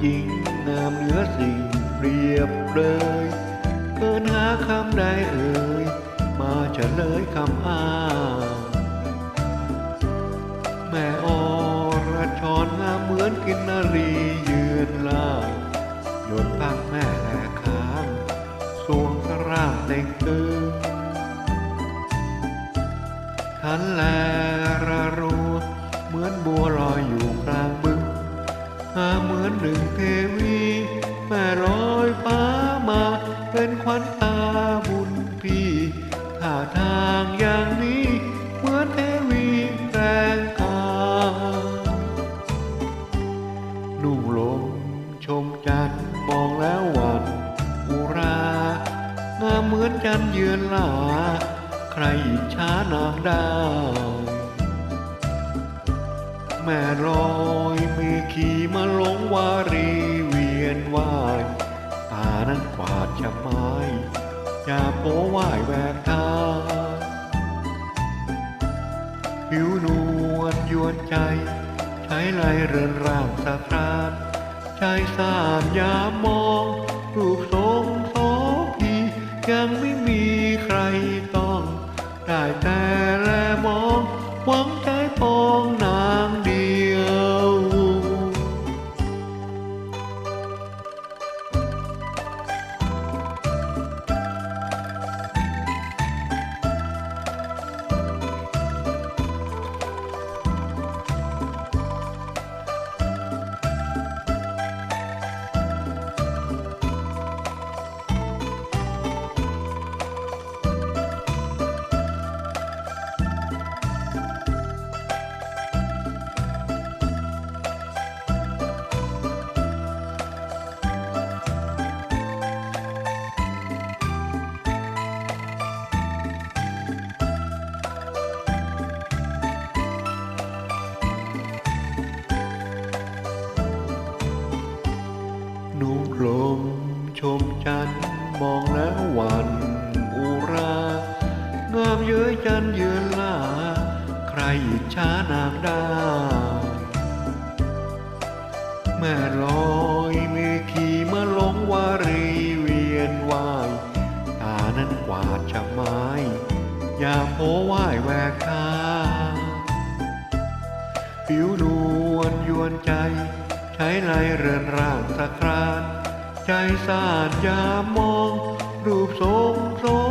หญิงงามเหนือสิ่งเปรียบเลยเกินหาคำใดเอ่ยมาเฉลยคำอ้างแม่อรชรงามเหมือนกินนารียืนล่างหยดพักแม่แหลค้างสวงสร่างเต่งตึงทันแลร อนหนึ่งเทวี แม่ลอยฟ้ามา เป็นขวัญตาบุญพี่ท่าทางอย่างนี้ เหมือนเทวีแรงกายนุ่งลมชมจันทร์มองแล้วหวันอุรางามเหมือนจันเยือนลา ใครอิจฉานางได้ แม่ลอยมีขี่มาลงวารีเวียนว่ายตานั้นกวาดชะไม้อย่าโป้ว่ายแหวกทางผิวนวลยวนใจ ใช้ไหลเรือนร่างสะพรานใจสามยามมองรูปทรงโสพียังไม่มีใครต้อง ได้แต่แลมอง ชมจันมองแล้วหวันอุรางามเย้ยจันเยือนลา ใครอิจฉานางได้แม่ลอยมีขี่มาลงวารีเวียนวายตานั้นกวาดชะไม้อย่าโผว่ายแหวกทาผิวนวลยวนใจ ใช้ไหลเรือนร่างสะคราน ใจสาดยามมอง รูปทรงทรง